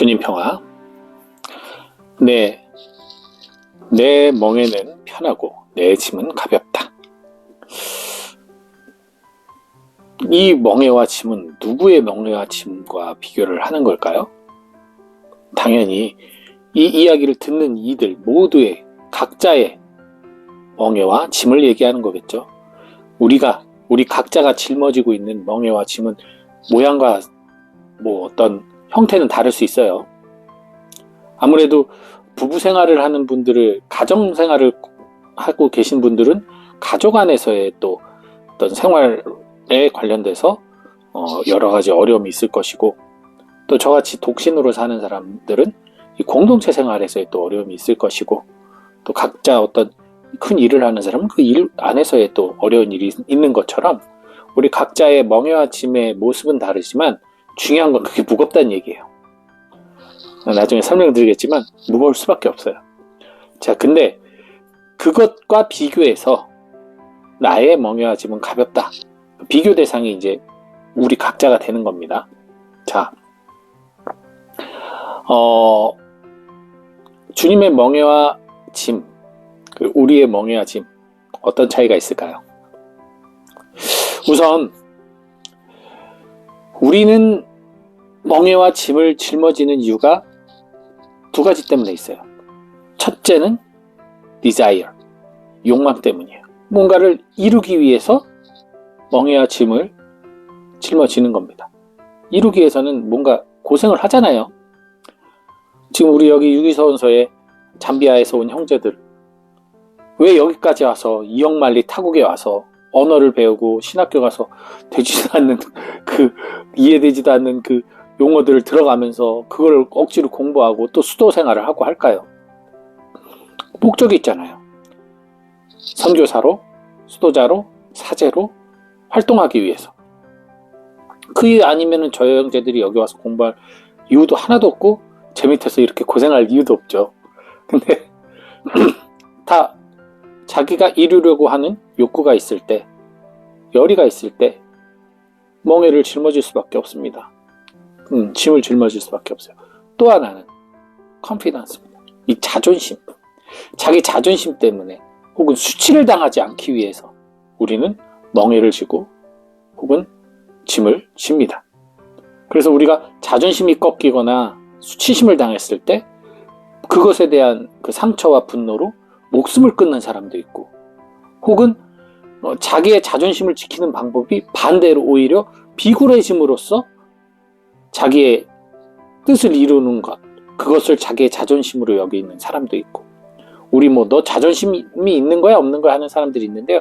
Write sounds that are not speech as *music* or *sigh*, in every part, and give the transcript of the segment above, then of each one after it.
주님 평화. 네, 내 멍에는 편하고 내 짐은 가볍다. 이 멍에와 짐은 누구의 멍에와 짐과 비교를 하는 걸까요? 당연히 이 이야기를 듣는 이들 모두의 각자의 멍에와 짐을 얘기하는 거겠죠. 우리가 우리 각자가 짊어지고 있는 멍에와 짐은 모양과 뭐 어떤 형태는 다를 수 있어요. 아무래도 부부 생활을 하는 분들을 가정 생활을 하고 계신 분들은 가족 안에서의 또 어떤 생활에 관련돼서 어 여러 가지 어려움이 있을 것이고 또 저같이 독신으로 사는 사람들은 이 공동체 생활에서의 또 어려움이 있을 것이고 또 각자 어떤 큰 일을 하는 사람은 그 일 안에서의 또 어려운 일이 있는 것처럼 우리 각자의 멍해와 짐의 모습은 다르지만 중요한 건 그게 무겁다는 얘기예요. 나중에 설명드리겠지만 무거울 수밖에 없어요. 자, 근데 그것과 비교해서 나의 멍해와 짐은 가볍다. 비교 대상이 이제 우리 각자가 되는 겁니다. 자, 어, 주님의 멍해와 짐, 그 우리의 멍해와 짐, 어떤 차이가 있을까요? 우선, 우리는 멍해와 짐을 짊어지는 이유가 두 가지 때문에 있어요. 첫째는 desire, 욕망 때문이에요. 뭔가를 이루기 위해서 멍해와 짐을 짊어지는 겁니다. 이루기 위해서는 뭔가 고생을 하잖아요. 지금 우리 여기 유기서원서에 잠비아에서 온 형제들 왜 여기까지 와서 이영만리 타국에 와서 언어를 배우고 신학교 가서 되지도 않는 *laughs* 그 이해되지도 않는 그 용어들을 들어가면서 그걸 억지로 공부하고 또 수도 생활을 하고 할까요? 목적이 있잖아요. 선교사로, 수도자로, 사제로 활동하기 위해서. 그 아니면은 저 형제들이 여기 와서 공부할 이유도 하나도 없고 제 밑에서 이렇게 고생할 이유도 없죠. 근데 *clears throat* 다 자기가 이루려고 하는 욕구가 있을 때, 열의가 있을 때 멍해를 짊어질 수밖에 없습니다. 음, 짐을 짊어질 수밖에 없어요. 또 하나는 컨피던스입니다. 이 자존심. 자기 자존심 때문에 혹은 수치를 당하지 않기 위해서 우리는 멍해를 지고 혹은 짐을 집니다. 그래서 우리가 자존심이 꺾이거나 수치심을 당했을 때 그것에 대한 그 상처와 분노로 목숨을 끊는 사람도 있고 혹은 어, 자기의 자존심을 지키는 방법이 반대로 오히려 비굴해짐으로써 자기의 뜻을 이루는 것, 그것을 자기의 자존심으로 여기는 사람도 있고, 우리 뭐 너 자존심이 있는 거야 없는 거야 하는 사람들이 있는데요.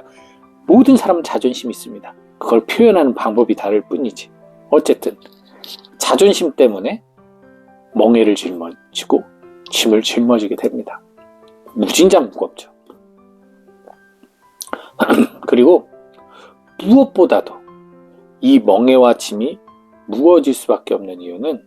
모든 사람은 자존심이 있습니다. 그걸 표현하는 방법이 다를 뿐이지. 어쨌든 자존심 때문에 멍해를 짊어지고 짐을 짊어지게 됩니다. 무진장 무겁죠. *clears throat* 그리고 무엇보다도 이 멍해와 짐이 무거워질 수밖에 없는 이유는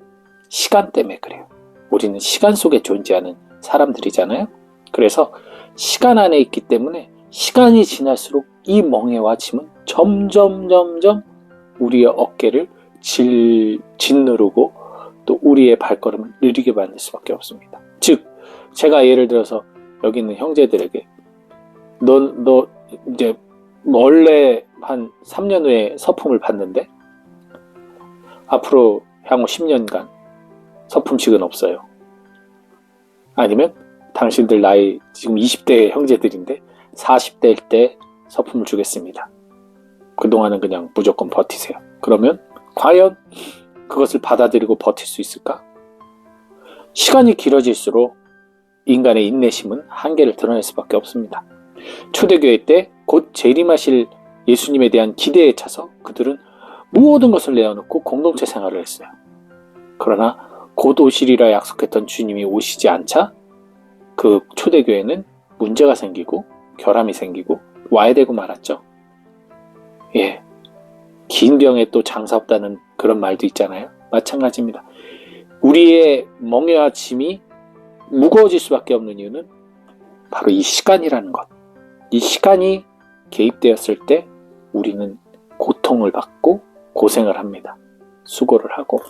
시간 때문에 그래요. 우리는 시간 속에 존재하는 사람들이잖아요. 그래서 시간 안에 있기 때문에 시간이 지날수록 이 멍해와 짐은 점점 점점 우리의 어깨를 질, 짓누르고 또 우리의 발걸음을 느리게 만들 수밖에 없습니다. 즉, 제가 예를 들어서 여기 있는 형제들에게 너, 너 이제 원래 한 3년 후에 서품을 받는데 앞으로 향후 10년간 서품식은 없어요. 아니면 당신들 나이 지금 20대 형제들인데 40대일 때 서품을 주겠습니다. 그동안은 그냥 무조건 버티세요. 그러면 과연 그것을 받아들이고 버틸 수 있을까? 시간이 길어질수록 인간의 인내심은 한계를 드러낼 수밖에 없습니다. 초대교회 때 곧 재림하실 예수님에 대한 기대에 차서 그들은 모든 것을 내어놓고 공동체 생활을 했어요. 그러나 곧 오시리라 약속했던 주님이 오시지 않자 그 초대교회는 문제가 생기고 결함이 생기고 와야 되고 말았죠. 예. 긴 병에 또 장사 없다는 그런 말도 있잖아요. 마찬가지입니다. 우리의 멍에와 짐이 무거워질 수밖에 없는 이유는 바로 이 시간이라는 것. 이 시간이 개입되었을 때 우리는 고통을 받고 고생을 합니다. 수고를 하고.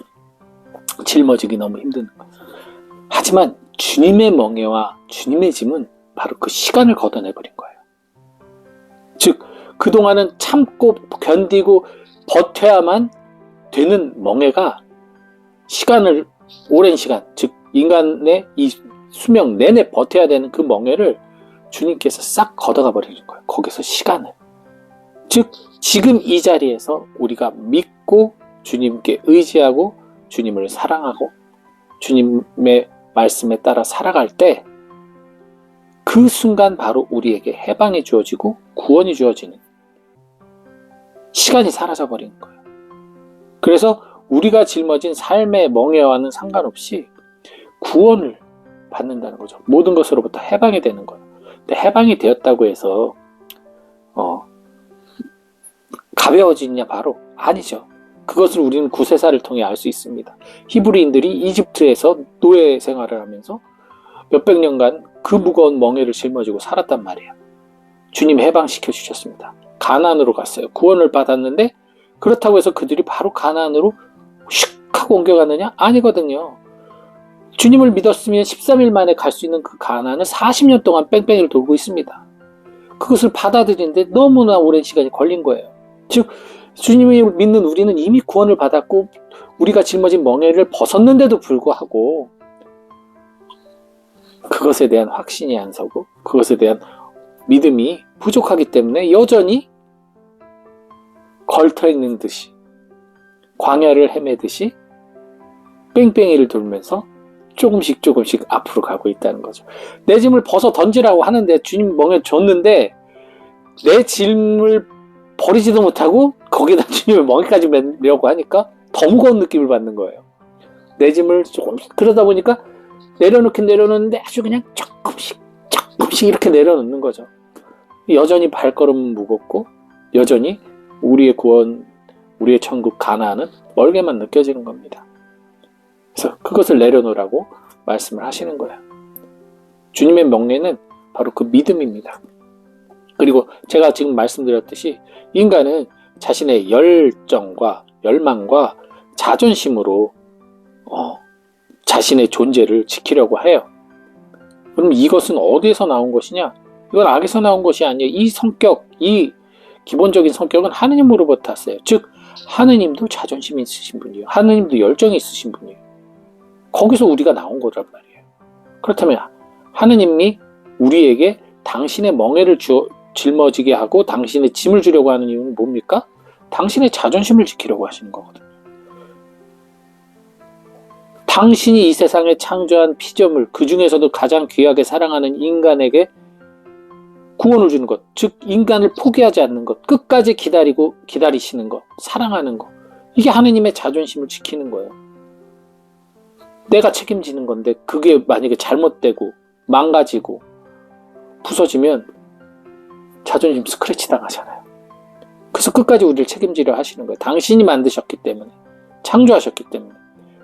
짊어지기 너무 힘든 거. 하지만 주님의 멍에와 주님의 짐은 바로 그 시간을 걷어내버린 거예요. 즉, 그동안은 참고 견디고 버텨야만 되는 멍에가 시간을, 오랜 시간, 즉, 인간의 이 수명 내내 버텨야 되는 그 멍에를 주님께서 싹 걷어가 버리는 거예요. 거기서 시간을. 즉, 지금 이 자리에서 우리가 믿고 주님께 의지하고 주님을 사랑하고 주님의 말씀에 따라 살아갈 때 그 순간 바로 우리에게 해방이 주어지고 구원이 주어지는 시간이 사라져 버리는 거예요. 그래서 우리가 짊어진 삶의 멍해와는 상관없이 구원을 받는다는 거죠. 모든 것으로부터 해방이 되는 거예요. 근데 해방이 되었다고 해서 어, 가벼워지냐 바로 아니죠. 그것을 우리는 구세사를 통해 알 수 있습니다. 히브리인들이 이집트에서 노예 생활을 하면서 몇백 년간 그 무거운 멍에를 짊어지고 살았단 말이에요. 주님 해방시켜 주셨습니다. 가나안으로 갔어요. 구원을 받았는데 그렇다고 해서 그들이 바로 가나안으로 슉 하고 옮겨갔느냐? 아니거든요. 주님을 믿었으면 13일 만에 갈 수 있는 그 가나안을 40년 동안 뺑뺑이를 돌고 있습니다. 그것을 받아들이는데 너무나 오랜 시간이 걸린 거예요. 즉 주님을 믿는 우리는 이미 구원을 받았고 우리가 짊어진 멍에를 벗었는데도 불구하고 그것에 대한 확신이 안 서고 그것에 대한 믿음이 부족하기 때문에 여전히 걸터 있는 듯이 광야를 헤매듯이 뺑뺑이를 돌면서 조금씩 조금씩 앞으로 가고 있다는 거죠. 내 짐을 벗어 던지라고 하는데 주님 멍에 줬는데 내 짐을 버리지도 못하고 거기다 *laughs* 주님을 멍에까지 매려고 하니까 더 무거운 느낌을 받는 거예요. 내 짐을 조금 그러다 보니까 내려놓긴 내려놓는데 아주 그냥 조금씩 조금씩 이렇게 내려놓는 거죠. 여전히 발걸음은 무겁고 여전히 우리의 구원, 우리의 천국 가나안은 멀게만 느껴지는 겁니다. 그래서 그것을 내려놓으라고 말씀을 하시는 거예요. 주님의 명예는 바로 그 믿음입니다. 그리고 제가 지금 말씀드렸듯이 인간은 자신의 열정과 열망과 자존심으로 어, 자신의 존재를 지키려고 해요. 그럼 이것은 어디에서 나온 것이냐? 이건 악에서 나온 것이 아니에요. 이 성격, 이 기본적인 성격은 하느님으로부터 왔어요. 즉, 하느님도 자존심이 있으신 분이에요. 하느님도 열정이 있으신 분이에요. 거기서 우리가 나온 거란 말이에요. 그렇다면 하느님이 우리에게 당신의 멍에를 주어, 짊어지게 하고 당신의 짐을 주려고 하는 이유는 뭡니까? 당신의 자존심을 지키려고 하시는 거거든요. 당신이 이 세상에 창조한 피조물, 그 중에서도 가장 귀하게 사랑하는 인간에게 구원을 주는 것, 즉, 인간을 포기하지 않는 것, 끝까지 기다리고, 기다리시는 것, 사랑하는 것. 이게 하느님의 자존심을 지키는 거예요. 내가 책임지는 건데, 그게 만약에 잘못되고, 망가지고, 부서지면, 자존심 스크래치 당하잖아요. 그래서 끝까지 우리를 책임지려 하시는 거예요. 당신이 만드셨기 때문에, 창조하셨기 때문에.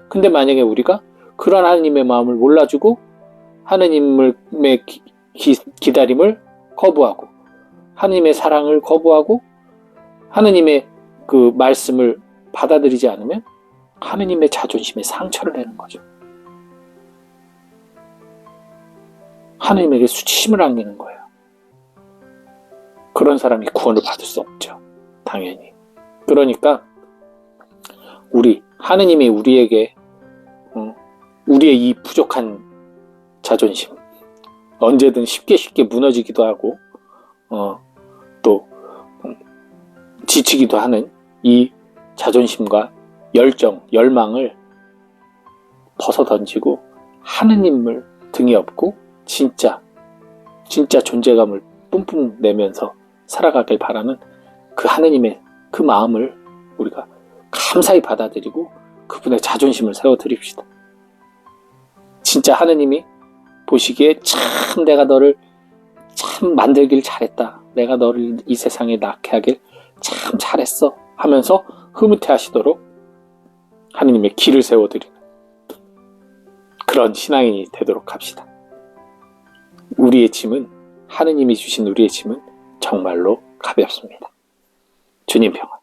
근데 만약에 우리가 그런 하느님의 마음을 몰라주고 하느님의 기, 기, 다림을 거부하고 하느님의 사랑을 거부하고 하느님의 그 말씀을 받아들이지 않으면 하느님의 자존심에 상처를 내는 거죠. 하느님에게 수치심을 안기는 거예요. 그런 사람이 구원을 받을 수 없죠. 당연히. 그러니까 우리 하느님이 우리에게 어, 우리의 이 부족한 자존심 언제든 쉽게 쉽게 무너지기도 하고 어, 또 음, 지치기도 하는 이 자존심과 열정, 열망을 벗어 던지고 하느님을 등에 업고 진짜 진짜 존재감을 뿜뿜 내면서 살아가길 바라는 그 하느님의 그 마음을 우리가 감사히 받아들이고 그분의 자존심을 세워드립시다. 진짜 하느님이 보시기에 참 내가 너를 참 만들길 잘했다. 내가 너를 이 세상에 낳게 하길 참 잘했어. 하면서 흐뭇해 하시도록 하느님의 길을 세워드리는 그런 신앙인이 되도록 합시다. 우리의 짐은 하느님이 주신 우리의 짐은 정말로 가볍습니다. 주님 평안.